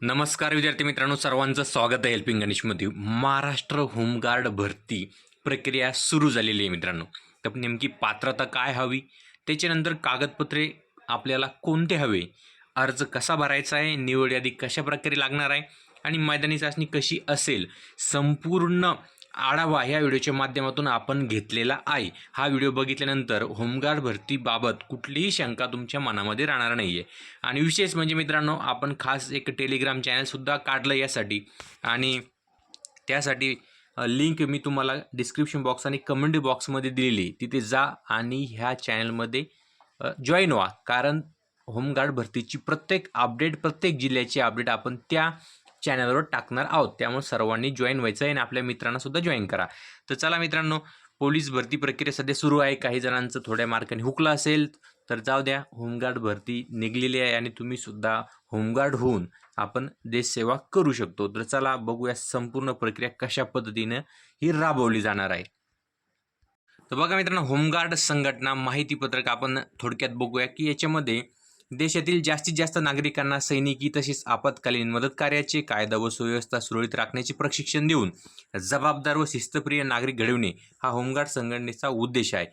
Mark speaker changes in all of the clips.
Speaker 1: नमस्कार विद्यार्थी मित्रांनो सर्वांचं स्वागत आहे हेल्पिंग गणेशमध्ये. महाराष्ट्र होमगार्ड भरती प्रक्रिया सुरू झालेली आहे मित्रांनो. तर नेमकी पात्रता काय हवी? त्याच्यानंतर कागदपत्रे आपल्याला कोणते हवे? अर्ज कसा भरायचा आहे? निवड यादी कशा प्रकारे लागणार आहे? आणि मैदानी चाचणी कशी असेल? संपूर्ण आढावा ह्या व्हिडिओच्या माध्यमातून आपण घेतलेला आहे. हा व्हिडिओ बघितल्यानंतर होमगार्ड भरतीबाबत कुठलीही शंका तुमच्या मनामध्ये राहणार नाही आहे आणि विशेष म्हणजे मित्रांनो आपण खास एक टेलिग्राम चॅनलसुद्धा काढलं यासाठी. आणि त्यासाठी लिंक मी तुम्हाला डिस्क्रिप्शन बॉक्स आणि कमेंट बॉक्समध्ये दिलेली तिथे जा आणि ह्या चॅनलमध्ये जॉईन व्हा. कारण होमगार्ड भरतीची प्रत्येक अपडेट प्रत्येक जिल्ह्याची अपडेट आपण त्या चॅनलवर टाकणार आहोत. त्यामुळे सर्वांनी जॉईन व्हायचं आहे आणि आपल्या मित्रांनासुद्धा जॉईन करा. तर चला मित्रांनो पोलीस भरती प्रक्रिया सध्या सुरू आहे. काही जणांचं थोड्या मार्काने हुकलं असेल तर जाऊ द्या. होमगार्ड भरती निघलेली आहे आणि तुम्ही सुद्धा होमगार्ड होऊन आपण देशसेवा करू शकतो. तर चला बघूया संपूर्ण प्रक्रिया कशा पद्धतीनं ही राबवली जाणार आहे. तर बघा मित्रांनो होमगार्ड संघटना माहितीपत्रक आपण थोडक्यात बघूया की याच्यामध्ये देशातील जास्तीत जास्त नागरिकांना सैनिकी तसेच आपत्कालीन मदत कार्याचे कायदा व सुव्यवस्था सुरळीत राखण्याचे प्रशिक्षण देऊन जबाबदार व शिस्तप्रिय नागरिक घडविणे हा होमगार्ड संघटनेचा उद्देश आहे.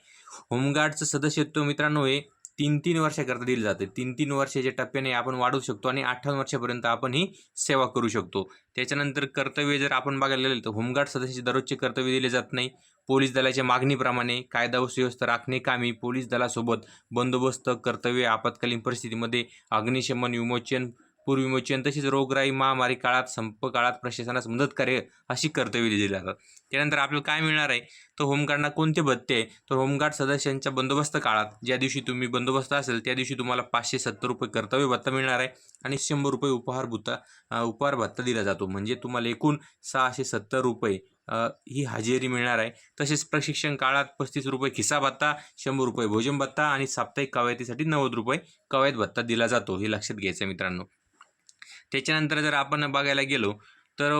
Speaker 1: होमगार्डचं सदस्यत्व मित्रांनो हे तीन तीन वर्षाकरता दिलं जाते. तीन तीन वर्षाच्या टप्प्याने आपण वाढवू शकतो आणि अठ्ठावन्न वर्षापर्यंत आपण ही सेवा करू शकतो. त्याच्यानंतर कर्तव्य जर आपण बघायला गेलं तर होमगार्ड सदस्याचे दररोजचे कर्तव्य दिले जात नाही. पोलीस दलाच्या मागणीप्रमाणे कायदा व सुव्यवस्था राखणे कामी पोलीस दलासोबत बंदोबस्त कर्तव्य आपत्कालीन परिस्थितीमध्ये अग्निशमन विमोचन पूर्वविमोचन तसेच रोगराई महामारी काळात संप काळात प्रशासनास मदत कार्य अशी कर्तव्य दिली जातात. त्यानंतर आपल्याला काय मिळणार आहे? तर होमगार्डना कोणते भत्ते आहे? तर होमगार्ड सदस्यांच्या बंदोबस्त काळात ज्या दिवशी तुम्ही बंदोबस्त असेल त्या दिवशी तुम्हाला पाचशे सत्तर रुपये कर्तव्य भत्ता मिळणार आहे आणि शंभर रुपये उपहार भुता उपहार भत्ता दिला जातो. म्हणजे तुम्हाला एकूण सहाशे सत्तर रुपये ही हजेरी मिळणार आहे. तसेच प्रशिक्षण काळात पस्तीस रुपये खिसा भत्ता शंभर रुपये भोजन भत्ता आणि साप्ताहिक कवायतीसाठी नव्वद रुपये कवायत भत्ता दिला जातो हे लक्षात घ्यायचं आहे मित्रांनो. त्याच्यानंतर जर आपण बघायला गेलो तर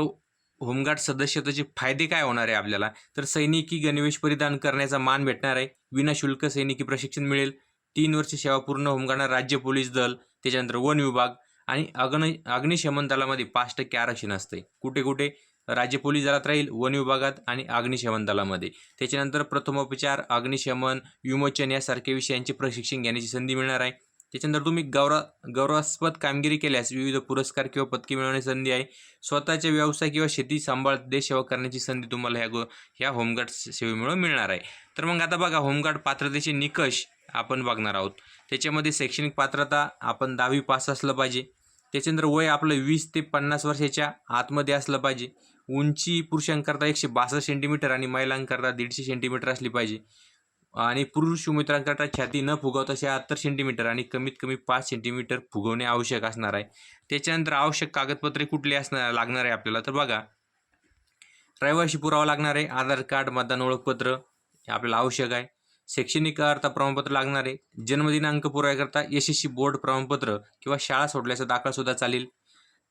Speaker 1: होमगार्ड सदस्यत्वाचे फायदे काय होणार आहे आपल्याला? तर सैनिकी गणवेश परिधान करण्याचा मान भेटणार आहे. विनाशुल्क सैनिकी प्रशिक्षण मिळेल. तीन वर्ष सेवा पूर्ण होमगार्डना राज्य पोलीस दल त्याच्यानंतर वन विभाग आणि अग्न अग्निशमन दलामध्ये पाच टक्के आरक्षण असते कुठे कुठे राज्य पोलीस दलात राहील वन विभागात आणि अग्निशमन दलामध्ये. त्याच्यानंतर प्रथमोपचार अग्निशमन विमोचन यासारख्या विषयांचे प्रशिक्षण घेण्याची संधी मिळणार आहे. त्याच्यानंतर तुम्ही गौरव गौरवास्पद कामगिरी केल्यास विविध पुरस्कार किंवा पदके मिळवण्याची संधी आहे. स्वतःचे व्यवसाय किंवा शेती सांभाळ देशसेवा करण्याची संधी तुम्हाला ह्या गो ह्या होमगार्ड सेवेमुळे मिळणार आहे. तर मग आता बघा होमगार्ड पात्रतेचे निकष आपण बघणार आहोत. त्याच्यामध्ये शैक्षणिक पात्रता आपण दहावी पास असलं पाहिजे. त्याच्यानंतर वय आपलं वीस ते पन्नास वर्षाच्या आतमध्ये असलं पाहिजे. उंची पुरुषांकरता एकशे बासष्ट सेंटीमीटर आणि महिलांकरता दीडशे सेंटीमीटर असली पाहिजे. आणि पुरुष उमेदवारांकरता छाती न फुगवता शहात्तर सेंटीमीटर आणि कमीत कमी पाच सेंटीमीटर फुगवणे आवश्यक असणार आहे. त्याच्यानंतर आवश्यक कागदपत्रे कुठली असणार लागणार आहे आपल्याला. तर बघा रहिवाशी पुरावा लागणार आहे. आधार कार्ड मतदान ओळखपत्र हे आपल्याला आवश्यक आहे. शैक्षणिक अर्थ प्रमाणपत्र लागणार आहे. जन्मदिनांक पुराव्याकरता यशस्वी बोर्ड प्रमाणपत्र किंवा शाळा सोडल्याचा दाखला सुद्धा चालेल.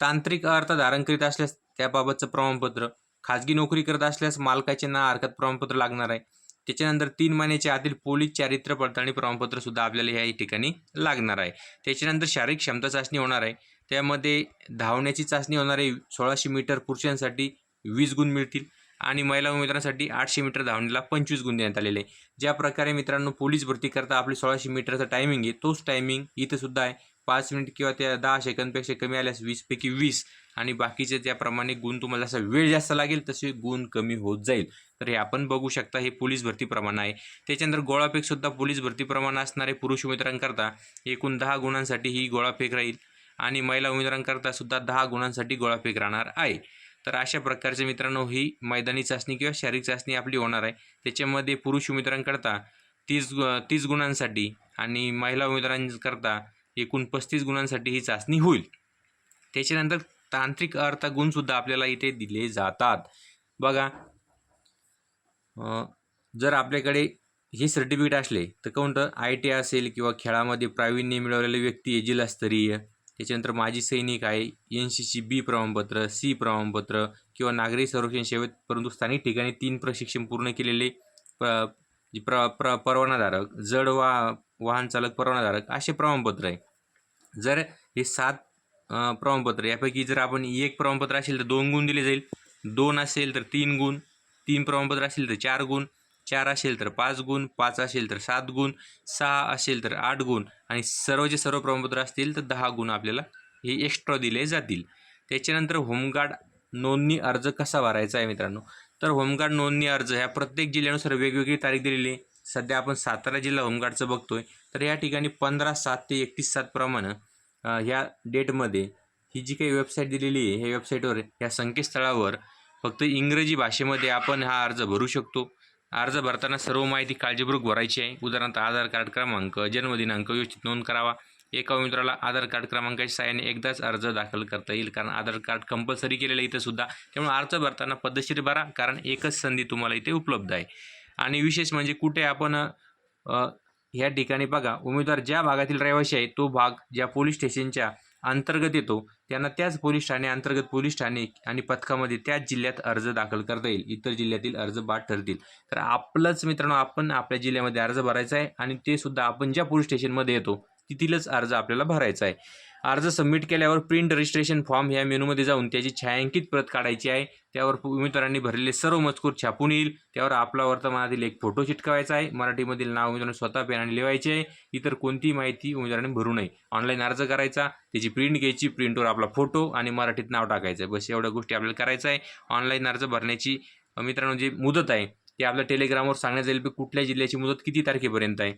Speaker 1: तांत्रिक अर्थ धारण करीत असल्यास त्याबाबतचं प्रमाणपत्र खाजगी नोकरी करत असल्यास मालकाचे ना हरकत प्रमाणपत्र लागणार आहे. त्याच्यानंतर तीन महिन्याच्या आतील पोलीस चारित्र्य पडताळणी प्रमाणपत्र सुद्धा आपल्याला ह्या ठिकाणी लागणार आहे. त्याच्यानंतर शारीरिक क्षमता चाचणी होणार आहे. त्यामध्ये धावण्याची चाचणी होणार आहे. सोळाशे मीटर पुरुषांसाठी वीस गुण मिळतील आणि महिला उमेदवारांसाठी आठशे मीटर धावण्याला पंचवीस गुण देण्यात आलेले आहे. ज्या प्रकारे मित्रांनो पोलीस भरती करता आपली सोळाशे मीटरचा टायमिंग आहे तोच टायमिंग इथं सुद्धा आहे. पाच मिनिट किंवा त्या दहा सेकंदपेक्षा कमी आल्यास वीसपैकी वीस. आणि बाकीचे त्याप्रमाणे गुण तुम्हाला असा वेळ जास्त लागेल तसे गुण कमी होत जाईल. तर हे आपण बघू शकता हे पोलीस भरती प्रमाण आहे. त्याच्यानंतर गोळाफेक सुद्धा पोलीस भरती प्रमाण असणारे पुरुष उमेदवारांकरता एकूण दहा गुणांसाठी ही गोळाफेक राहील. आणि महिला उमेदवारांकरता सुद्धा दहा गुणांसाठी गोळाफेक राहणार आहे. तर अशा प्रकारचे मित्रांनो ही मैदानी चाचणी किंवा शारीरिक चाचणी आपली होणार आहे. त्याच्यामध्ये पुरुष उमेदवारांकरता तीस तीस गुणांसाठी आणि महिला उमेदवारांकरता एकूण पस्तीस गुणांसाठी ही चाचणी होईल. त्याच्यानंतर तांत्रिक अर्थ गुणसुद्धा आपल्याला इथे दिले जातात. बघा जर आपल्याकडे हे सर्टिफिकेट असले तर कोणतं आय टी असेल किंवा खेळामध्ये प्रावीण्य मिळवलेली व्यक्ती आहे जिल्हास्तरीय त्याच्यानंतर माजी सैनिक आहे एन सी सी बी प्रमाणपत्र सी प्रमाणपत्र किंवा नागरी संरक्षण सेवेत परंतु स्थानिक ठिकाणी तीन प्रशिक्षण पूर्ण केलेले प्र प्र परवानाधारक जड वा वाहन चालक परवानाधारक असे प्रमाणपत्र आहे. जर हे सात प्रमाणपत्र यापैकी जर आपण एक प्रमाणपत्र असेल तर दोन गुण दिले जाईल. दोन असेल तर तीन गुण तीन प्रमाणपत्र असेल तर चार गुण चार असेल तर पाच गुण पाच असेल तर सात गुण सहा असेल तर आठ गुण आणि सर्वचे सर्व प्रमाणपत्र असतील तर दहा गुण आपल्याला हे एक्स्ट्रा दिले जातील. त्याच्यानंतर होमगार्ड नोंदणी अर्ज कसा भरायचा आहे मित्रांनो? तर होमगार्ड नोंदणी अर्ज ह्या प्रत्येक जिल्ह्यानुसार वेगवेगळी तारीख दिलेली आहे. सध्या आपण सातारा जिल्हा होमगार्डचं बघतोय. तर या ठिकाणी पंधरा सात ते एकतीस सातप्रमाणे ह्या डेटमध्ये ही जी काही वेबसाईट दिलेली आहे ह्या वेबसाईटवर ह्या संकेतस्थळावर फक्त इंग्रजी भाषेमध्ये आपण हा अर्ज भरू शकतो. अर्ज भरताना सर्व माहिती काळजीपूर्वक भरायची आहे. उदाहरणार्थ आधार कार्ड क्रमांक जन्मदिनांक व्यवस्थित नोंद करावा. एका उमेदवाराला आधार कार्ड क्रमांकाच्या सहाय्याने एकदाच अर्ज दाखल करता येईल. कारण आधार कार्ड कंपल्सरी केलेलं इथं सुद्धा. त्यामुळे अर्ज भरताना पद्धतशीर भरा. कारण एकच संधी तुम्हाला इथे उपलब्ध आहे. आणि विशेष म्हणजे कुठे आपण ह्या ठिकाणी बघा उमेदवार ज्या भागातील रहिवासी आहे तो भाग ज्या पोलीस स्टेशनच्या अंतर्गत येतो त्यांना त्याच पोलीस ठाणे अंतर्गत पोलीस ठाणे आणि पथकामध्ये त्याच जिल्ह्यात अर्ज दाखल करता येईल. इतर जिल्ह्यातील अर्ज बाद ठरतील. तर आपलंच मित्रांनो आपण आपल्या जिल्ह्यामध्ये अर्ज भरायचा आहे आणि ते सुद्धा आपण ज्या पोलीस स्टेशनमध्ये येतो तिथीलच अर्ज आपल्याला भरायचा आहे. अर्ज सबमिट केल्यावर प्रिंट रजिस्ट्रेशन फॉर्म ह्या मेनूमध्ये जाऊन त्याची छायांकित प्रत काढायची आहे. त्यावर उमेदवारांनी भरलेले सर्व मजकूर छापून येईल. त्यावर आपला वर्तमानातील एक फोटो चिटकवायचा आहे. मराठीमधील नाव उमेदवारांनी स्वतः पेनाने लिवायचे आहे. इतर कोणतीही माहिती उमेदवारांनी भरू नये. ऑनलाईन अर्ज करायचा त्याची प्रिंट घ्यायची प्रिंटवर आपला फोटो आणि मराठीत नाव टाकायचं आहे. बस एवढ्या गोष्टी आपल्याला करायचं आहे. ऑनलाईन अर्ज भरण्याची मित्रांनो जी मुदत आहे ती आपल्या टेलिग्रामवर सांगण्यात येईल की कुठल्या जिल्ह्याची मुदत किती तारखेपर्यंत आहे.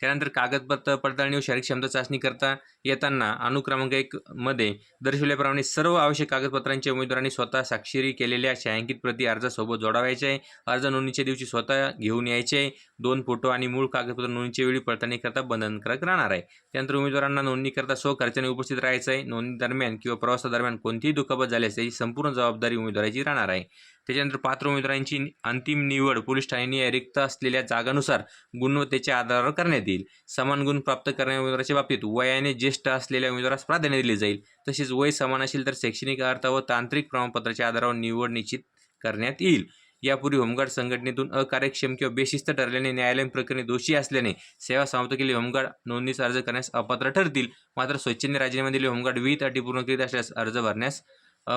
Speaker 1: त्यानंतर कागदपत्र पडताळणी व शारीरिक क्षमता चाचणी करता. येताना अनुक्रमांक एक मध्ये दर्शवल्याप्रमाणे सर्व आवश्यक कागदपत्रांचे उमेदवारांनी स्वतः स्वाक्षरी केलेल्या छायांकित प्रती अर्जासोबत जोडावायचे आहे अर्ज नोंदणीच्या दिवशी स्वतः घेऊन यायचे आहे दोन फोटो आणि मूळ कागदपत्र नोंदणीच्या वेळी पडताळणीकरता बंधनकारक राहणार आहे. त्यानंतर उमेदवारांना नोंदणीकरता स्वखर्चाने उपस्थित राहायचं आहे. नोंदणी दरम्यान किंवा प्रवासादरम्यान कोणतीही दुखापत झाल्यास त्याची संपूर्ण जबाबदारी उमेदवाराची राहणार आहे. त्याच्यानंतर पात्र उमेदवारांची अंतिम निवड पोलीस ठाण्याने रिक्त असलेल्या जागानुसार गुणवत्तेच्या आधारावर करण्यात येईल. समान गुण प्राप्त करणाऱ्या उमेदवाराच्या बाबतीत वयाने ज्येष्ठ असलेल्या उमेदवारास प्राधान्य दिले जाईल. तसेच वय समान असेल तर शैक्षणिक अर्थ व तांत्रिक प्रमाणपत्राच्या आधारावर निवड निश्चित करण्यात येईल. यापूर्वी होमगार्ड संघटनेतून अकार्यक्षम किंवा बेशिस्त ठरल्याने न्यायालयीन प्रकरणी दोषी असल्याने सेवा समाप्त केली. होमगार्ड नोंदणीस अर्ज करण्यास अपात्र ठरतील. मात्र स्वच्छेने राजीनामा दिले होमगार्ड विहित अटी पूर्ण करीत असल्यास अर्ज भरण्यास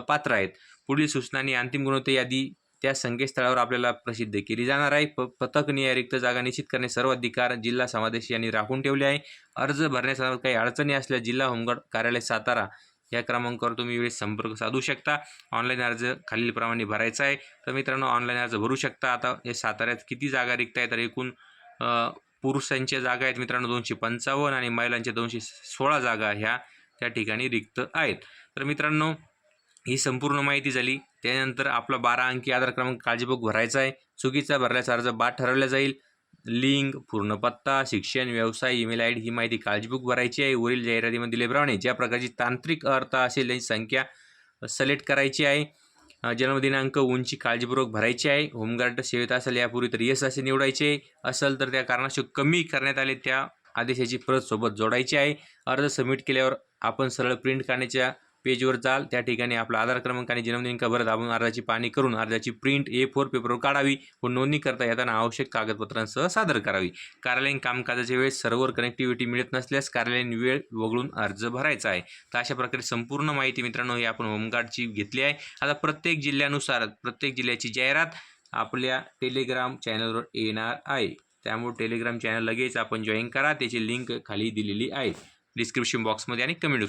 Speaker 1: पात्र आहेत. पुढील सूचना आणि अंतिम गुणवत्ता यादी त्या संकेतस्थळावर आपल्याला प्रसिद्ध केली जाणार आहे. प पथक रिक्त जागा निश्चित करणे सर्व अधिकार जिल्हा समादेश यांनी राखून ठेवले आहे. अर्ज भरण्यासंदर्भात काही अडचणी असल्या जिल्हा होमगार्ड कार्यालय सातारा या क्रमांकावर तुम्ही वेळेस संपर्क साधू शकता. ऑनलाईन अर्ज खालीलप्रमाणे भरायचा आहे. तर मित्रांनो ऑनलाईन अर्ज भरू शकता. आता हे साताऱ्यात किती जागा रिक्त आहेत? तर एकूण पुरुषांच्या जागा आहेत मित्रांनो दोनशे पंचावन्न आणि महिलांच्या दोनशे सोळा जागा ह्या त्या ठिकाणी रिक्त आहेत. तर मित्रांनो ही संपूर्ण माहिती झाली. त्यानंतर आपला बारा अंकी आधार क्रमांक काळजीपूर्वक भरायचा आहे. चुकीचा भरल्याचा अर्ज बाद ठरवला जाईल. लिंग पूर्ण पत्ता शिक्षण व्यवसाय ईमेल आय डी ही माहिती काळजीपूर्वक भरायची आहे. वरील जाहिरातीमध्ये दिल्याप्रमाणे ज्या प्रकारची तांत्रिक अर्थ असेल त्यांची संख्या सिलेक्ट करायची आहे. जन्मदिनांक उंची काळजीपूर्वक भरायची आहे. होमगार्ड सेवेत असेल यापूर्वी तर यस असे निवडायचे. असेल तर त्या कारणाशी कमी करण्यात आले त्या आदेशाची प्रत सोबत जोडायची आहे. अर्ज सबमिट केल्यावर आपण सरळ प्रिंट काढण्याच्या पेजवर जाल त्या ठिकाणी आपला आधार क्रमांक आणि जन्मदिन भरत आपण अर्जाची पाणी करून अर्जाची प्रिंट ए फोर पेपरवर काढावी व नोंदणी करता येताना आवश्यक कागदपत्रांसह सादर करावी. कार्यालयीन कामकाजाच्या वेळेस सर्व्हर कनेक्टिव्हिटी मिळत नसल्यास कार्यालयीन वेळ वगळून अर्ज भरायचा आहे. तर अशा प्रकारे संपूर्ण माहिती मित्रांनो ही आपण होमगार्डची घेतली आहे. आता प्रत्येक जिल्ह्यानुसार प्रत्येक जिल्ह्याची जाहिरात आपल्या टेलिग्राम चॅनलवर येणार आहे. त्यामुळे टेलिग्राम चॅनल लगेच आपण जॉईन करा. त्याची लिंक खाली दिलेली आहे. डिस्क्रिप्शन बॉक्समध्ये आणि कमेंट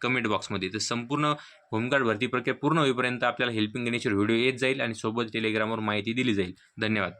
Speaker 1: कमेंट बॉक्समध्ये तर संपूर्ण होमगार्ड भरती प्रक्रिया पूर्ण होईपर्यंत आपल्याला हेल्पिंग गणेशवर व्हिडिओ येत जाईल आणि सोबत टेलिग्रामवर माहिती दिली जाईल. धन्यवाद.